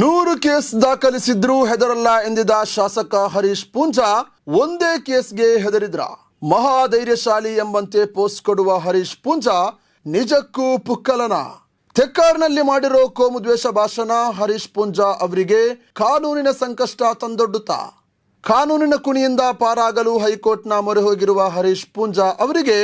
ನೂರು ಕೇಸ್ ದಾಖಲಿಸಿದ್ರೂ ಹೆದರಲ್ಲ ಎಂದಿದ್ದ ಶಾಸಕ ಹರೀಶ್ ಪೂಂಜಾ, ಒಂದೇ ಕೇಸ್ಗೆ ಹೆದರಿದ್ರ. ಮಹಾಧೈರ್ಯಶಾಲಿ ಎಂಬಂತೆ ಪೋಸ್ಟ್ ಕೊಡುವ ಹರೀಶ್ ಪೂಂಜಾ, ನಿಜಕ್ಕೂ ಪುಕ್ಕಲನ. ತೆಕ್ಕಾರ್ನಲ್ಲಿ ಮಾಡಿರೋ ಕೋಮು ದ್ವೇಷ ಭಾಷಣ ಹರೀಶ್ ಪೂಂಜಾ ಅವರಿಗೆ ಕಾನೂನಿನ ಸಂಕಷ್ಟ ತಂದೊಡ್ಡುತ್ತ. ಕಾನೂನಿನ ಕುಣಿಯಿಂದ ಪಾರಾಗಲು ಹೈಕೋರ್ಟ್ನ ಮೊರೆ ಹೋಗಿರುವ ಹರೀಶ್ ಪೂಂಜಾ ಅವರಿಗೆ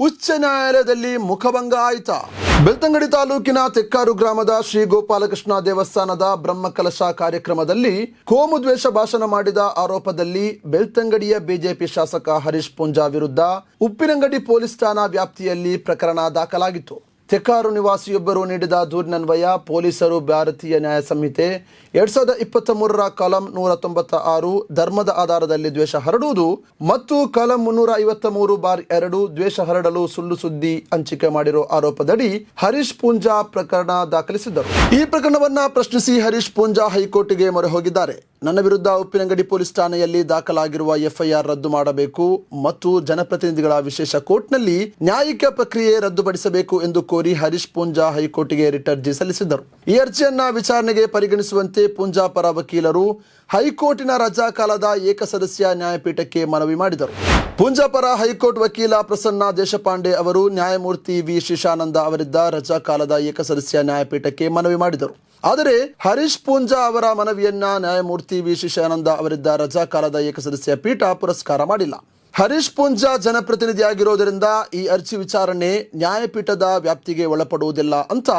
ಉಚ್ಚ ನ್ಯಾಯಾಲಯದಲ್ಲಿ ಮುಖಭಂಗ ಆಯಿತಾ. ಬೆಳ್ತಂಗಡಿ ತಾಲೂಕಿನ ತೆಕ್ಕಾರು ಗ್ರಾಮದ ಶ್ರೀ ಗೋಪಾಲಕೃಷ್ಣ ದೇವಸ್ಥಾನದ ಬ್ರಹ್ಮಕಲಶ ಕಾರ್ಯಕ್ರಮದಲ್ಲಿ ಕೋಮು ಭಾಷಣ ಮಾಡಿದ ಆರೋಪದಲ್ಲಿ ಬೆಳ್ತಂಗಡಿಯ ಬಿಜೆಪಿ ಶಾಸಕ ಹರೀಶ್ ಪೂಂಜಾ ವಿರುದ್ಧ ಉಪ್ಪಿನಂಗಡಿ ಪೊಲೀಸ್ ಠಾಣಾ ವ್ಯಾಪ್ತಿಯಲ್ಲಿ ಪ್ರಕರಣ ದಾಖಲಾಗಿತ್ತು. ತೆಕ್ಕಾರು ನಿವಾಸಿಯೊಬ್ಬರು ನೀಡಿದ ದೂರಿನನ್ವಯ ಪೊಲೀಸರು ಭಾರತೀಯ ನ್ಯಾಯ ಸಂಹಿತೆ ಎರಡ್ ಸಾವಿರದ ಇಪ್ಪತ್ತ ಮೂರರ ಕಲಂ ನೂರ ತೊಂಬತ್ತ ಆರು ಧರ್ಮದ ಆಧಾರದಲ್ಲಿ ದ್ವೇಷ ಹರಡುವುದು ಮತ್ತು ಕಲಂ ಮುನ್ನೂರ ಐವತ್ತ ಮೂರು ಬಾರ್ ಎರಡು ದ್ವೇಷ ಹರಡಲು ಸುಳ್ಳು ಸುದ್ದಿ ಹಂಚಿಕೆ ಮಾಡಿರೋ ಆರೋಪದಡಿ ಹರೀಶ್ ಪೂಂಜಾ ಪ್ರಕರಣ ದಾಖಲಿಸಿದ್ದರು. ಈ ಪ್ರಕರಣವನ್ನ ಪ್ರಶ್ನಿಸಿ ಹರೀಶ್ ಪೂಂಜಾ ಹೈಕೋರ್ಟ್ಗೆ ಮೊರೆ ಹೋಗಿದ್ದಾರೆ. ನನ್ನ ವಿರುದ್ಧ ಉಪ್ಪಿನಂಗಡಿ ಪೊಲೀಸ್ ಠಾಣೆಯಲ್ಲಿ ದಾಖಲಾಗಿರುವ ಎಫ್ಐಆರ್ ರದ್ದು ಮಾಡಬೇಕು ಮತ್ತು ಜನಪ್ರತಿನಿಧಿಗಳ ವಿಶೇಷ ಕೋರ್ಟ್ನಲ್ಲಿ ನ್ಯಾಯಿಕ ಪ್ರಕ್ರಿಯೆ ರದ್ದುಪಡಿಸಬೇಕು ಎಂದು ಕೋರಿ ಹರೀಶ್ ಪೂಂಜಾ ಹೈಕೋರ್ಟ್ಗೆ ರಿಟ್ ಅರ್ಜಿ ಸಲ್ಲಿಸಿದ್ದರು. ಈ ಅರ್ಜಿಯನ್ನ ವಿಚಾರಣೆಗೆ ಪರಿಗಣಿಸುವಂತೆ ಪೂಂಜಾ ಪರ ವಕೀಲರು ಹೈಕೋರ್ಟಿನ ರಜಾ ಕಾಲದ ಏಕಸದಸ್ಯ ನ್ಯಾಯಪೀಠಕ್ಕೆ ಮನವಿ ಮಾಡಿದರು. ಪೂಂಜಾ ಪರ ಹೈಕೋರ್ಟ್ ವಕೀಲ ಪ್ರಸನ್ನ ದೇಶಪಾಂಡೆ ಅವರು ನ್ಯಾಯಮೂರ್ತಿ ವಿ. ಶಿಶಾನಂದ ಅವರಿದ್ದ ರಜಾ ಕಾಲದ ಏಕಸದಸ್ಯ ನ್ಯಾಯಪೀಠಕ್ಕೆ ಮನವಿ ಮಾಡಿದರು. ಆದರೆ ಹರೀಶ್ ಪೂಂಜಾ ಅವರ ಮನವಿಯನ್ನ ನ್ಯಾಯಮೂರ್ತಿ ವಿ. ಶಿಶಾನಂದ ಅವರಿದ್ದ ರಜಾ ಕಾಲದ ಏಕಸದಸ್ಯ ಪೀಠ ಪುರಸ್ಕಾರ ಮಾಡಿಲ್ಲ. ಹರೀಶ್ ಪೂಂಜಾ ಜನಪ್ರತಿನಿಧಿಯಾಗಿರುವುದರಿಂದ ಈ ಅರ್ಜಿ ವಿಚಾರಣೆ ನ್ಯಾಯಪೀಠದ ವ್ಯಾಪ್ತಿಗೆ ಒಳಪಡುವುದಿಲ್ಲ ಅಂತ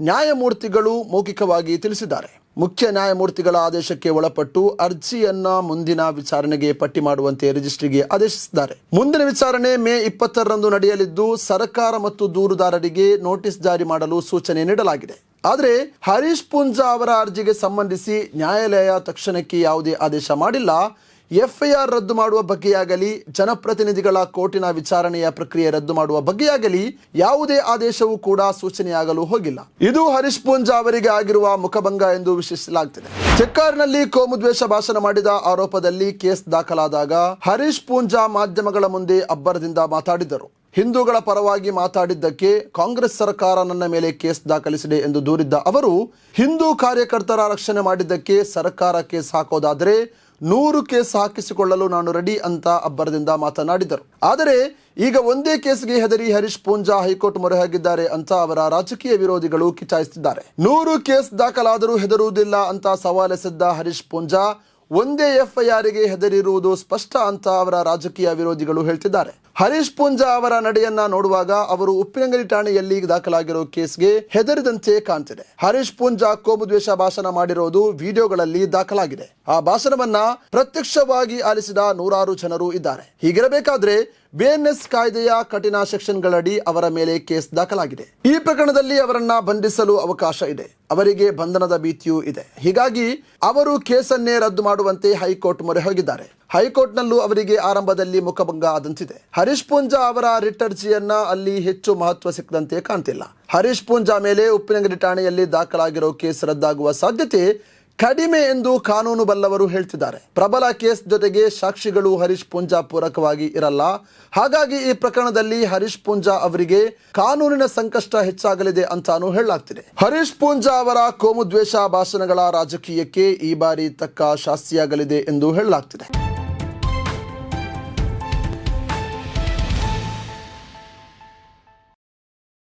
ನ್ಯಾಯಮೂರ್ತಿಗಳು ಮೌಖಿಕವಾಗಿ ತಿಳಿಸಿದ್ದಾರೆ. ಮುಖ್ಯ ನ್ಯಾಯಮೂರ್ತಿಗಳ ಆದೇಶಕ್ಕೆ ಒಳಪಟ್ಟು ಅರ್ಜಿಯನ್ನ ಮುಂದಿನ ವಿಚಾರಣೆಗೆ ಪಟ್ಟಿ ಮಾಡುವಂತೆ ರಿಜಿಸ್ಟ್ರಿಗೆ ಆದೇಶಿಸಿದ್ದಾರೆ. ಮುಂದಿನ ವಿಚಾರಣೆ ಮೇ ಇಪ್ಪತ್ತರಂದು ನಡೆಯಲಿದ್ದು, ಸರ್ಕಾರ ಮತ್ತು ದೂರುದಾರರಿಗೆ ನೋಟಿಸ್ ಜಾರಿ ಮಾಡಲು ಸೂಚನೆ ನೀಡಲಾಗಿದೆ. ಆದರೆ ಹರೀಶ್ ಪೂಂಜಾ ಅವರ ಅರ್ಜಿಗೆ ಸಂಬಂಧಿಸಿ ನ್ಯಾಯಾಲಯ ತಕ್ಷಣಕ್ಕೆ ಯಾವುದೇ ಆದೇಶ ಮಾಡಿಲ್ಲ. ಎಫ್ಐಆರ್ ರದ್ದು ಮಾಡುವ ಬಗ್ಗೆಯಾಗಲಿ ಜನಪ್ರತಿನಿಧಿಗಳ ಕೋರ್ಟಿನ ವಿಚಾರಣೆಯ ಪ್ರಕ್ರಿಯೆ ರದ್ದು ಮಾಡುವ ಬಗ್ಗೆಯಾಗಲಿ ಯಾವುದೇ ಆದೇಶವೂ ಕೂಡ ಸೂಚನೆಯಾಗಲು ಹೋಗಿಲ್ಲ. ಇದು ಹರೀಶ್ ಪೂಂಜಾ ಅವರಿಗೆ ಆಗಿರುವ ಮುಖಭಂಗ ಎಂದು ವಿಶ್ಲೇಷಿಸಲಾಗುತ್ತಿದೆ ಚೆಕ್ಕಾರ್ನಲ್ಲಿ ಕೋಮುದ್ವೇಷ ಭಾಷಣ ಮಾಡಿದ ಆರೋಪದಲ್ಲಿ ಕೇಸ್ ದಾಖಲಾದಾಗ ಹರೀಶ್ ಪೂಂಜಾ ಮಾಧ್ಯಮಗಳ ಮುಂದೆ ಅಬ್ಬರದಿಂದ ಮಾತಾಡಿದ್ದರು. ಹಿಂದೂಗಳ ಪರವಾಗಿ ಮಾತಾಡಿದ್ದಕ್ಕೆ ಕಾಂಗ್ರೆಸ್ ಸರ್ಕಾರ ನನ್ನ ಮೇಲೆ ಕೇಸ್ ದಾಖಲಿಸಿದೆ ಎಂದು ದೂರಿದ್ದ ಅವರು, ಹಿಂದೂ ಕಾರ್ಯಕರ್ತರ ರಕ್ಷಣೆ ಮಾಡಿದ್ದಕ್ಕೆ ಸರ್ಕಾರ ಕೇಸ್ ಹಾಕೋದಾದರೆ ನೂರು ಕೇಸ್ ಹಾಕಿಸಿಕೊಳ್ಳಲು ನಾನು ರೆಡಿ ಅಂತ ಅಬ್ಬರದಿಂದ ಮಾತನಾಡಿದರು. ಆದರೆ ಈಗ ಒಂದೇ ಕೇಸ್ಗೆ ಹೆದರಿ ಹರೀಶ್ ಪೂಂಜಾ ಹೈಕೋರ್ಟ್ ಮೊರೆ ಹಾಕಿದ್ದಾರೆ ಅಂತ ಅವರ ರಾಜಕೀಯ ವಿರೋಧಿಗಳು ಕಿಚಾಯಿಸುತ್ತಿದ್ದಾರೆ ನೂರು ಕೇಸ್ ದಾಖಲಾದರೂ ಹೆದರುವುದಿಲ್ಲ ಅಂತ ಸವಾಲೆಸೆದ್ದ ಹರೀಶ್ ಪೂಂಜಾ ಒಂದೇ ಎಫ್ಐಆರ್ಗೆ ಹೆದರಿರುವುದು ಸ್ಪಷ್ಟ ಅಂತ ಅವರ ರಾಜಕೀಯ ವಿರೋಧಿಗಳು ಹೇಳ್ತಿದ್ದಾರೆ. ಹರೀಶ್ ಪೂಂಜಾ ಅವರ ನಡೆಯನ್ನ ನೋಡುವಾಗ ಅವರು ಉಪ್ಪಿನಂಗಡಿ ಠಾಣೆಯಲ್ಲಿ ದಾಖಲಾಗಿರೋ ಕೇಸ್ಗೆ ಹೆದರಿದಂತೆ ಕಾಣ್ತಿದೆ. ಹರೀಶ್ ಪೂಂಜಾ ಕೋಮು ದ್ವೇಷ ಭಾಷಣ ಮಾಡಿರೋದು ವಿಡಿಯೋಗಳಲ್ಲಿ ದಾಖಲಾಗಿದೆ. ಆ ಭಾಷಣವನ್ನ ಪ್ರತ್ಯಕ್ಷವಾಗಿ ಆಲಿಸಿದ ನೂರಾರು ಜನರು ಇದ್ದಾರೆ. ಹೀಗಿರಬೇಕಾದ್ರೆ ಬಿಎನ್ಎಸ್ ಕಾಯ್ದೆಯ ಕಠಿಣ ಸೆಕ್ಷನ್ಗಳಡಿ ಅವರ ಮೇಲೆ ಕೇಸ್ ದಾಖಲಾಗಿದೆ. ಈ ಪ್ರಕರಣದಲ್ಲಿ ಅವರನ್ನ ಬಂಧಿಸಲು ಅವಕಾಶ ಇದೆ. ಅವರಿಗೆ ಬಂಧನದ ಭೀತಿಯೂ ಇದೆ. ಹೀಗಾಗಿ ಅವರು ಕೇಸನ್ನೇ ರದ್ದು ಮಾಡುವಂತೆ ಹೈಕೋರ್ಟ್ ಮೊರೆ ಹೋಗಿದ್ದಾರೆ. ಹೈಕೋರ್ಟ್ನಲ್ಲೂ ಅವರಿಗೆ ಆರಂಭದಲ್ಲಿ ಮುಖಭಂಗ ಆದಂತಿದೆ. ಹರೀಶ್ ಪೂಂಜಾ ಅವರ ರಿಟ್ ಅರ್ಜಿಯನ್ನ ಅಲ್ಲಿ ಹೆಚ್ಚು ಮಹತ್ವ ಸಿಕ್ಕದಂತೆ ಕಾಣ್ತಿಲ್ಲ. ಹರೀಶ್ ಪೂಂಜಾ ಮೇಲೆ ಉಪ್ಪಿನಂಗಡಿ ಠಾಣೆಯಲ್ಲಿ ದಾಖಲಾಗಿರೋ ಕೇಸ್ ರದ್ದಾಗುವ ಸಾಧ್ಯತೆ ಕಡಿಮೆ ಎಂದು ಕಾನೂನು ಬಲ್ಲವರು ಹೇಳ್ತಿದ್ದಾರೆ. ಪ್ರಬಲ ಕೇಸ್ ಜೊತೆಗೆ ಸಾಕ್ಷಿಗಳು ಹರೀಶ್ ಪೂಂಜಾ ಪೂರಕವಾಗಿ ಇರಲ್ಲ. ಹಾಗಾಗಿ ಈ ಪ್ರಕರಣದಲ್ಲಿ ಹರೀಶ್ ಪೂಂಜಾ ಅವರಿಗೆ ಕಾನೂನಿನ ಸಂಕಷ್ಟ ಹೆಚ್ಚಾಗಲಿದೆ ಅಂತಾನೂ ಹೇಳಲಾಗ್ತಿದೆ. ಹರೀಶ್ ಪೂಂಜಾ ಅವರ ಕೋಮುದ್ವೇಷ ಭಾಷಣಗಳ ರಾಜಕೀಯಕ್ಕೆ ಈ ಬಾರಿ ತಕ್ಕ ಶಾಸ್ತಿಯಾಗಲಿದೆ ಎಂದು ಹೇಳಲಾಗ್ತಿದೆ.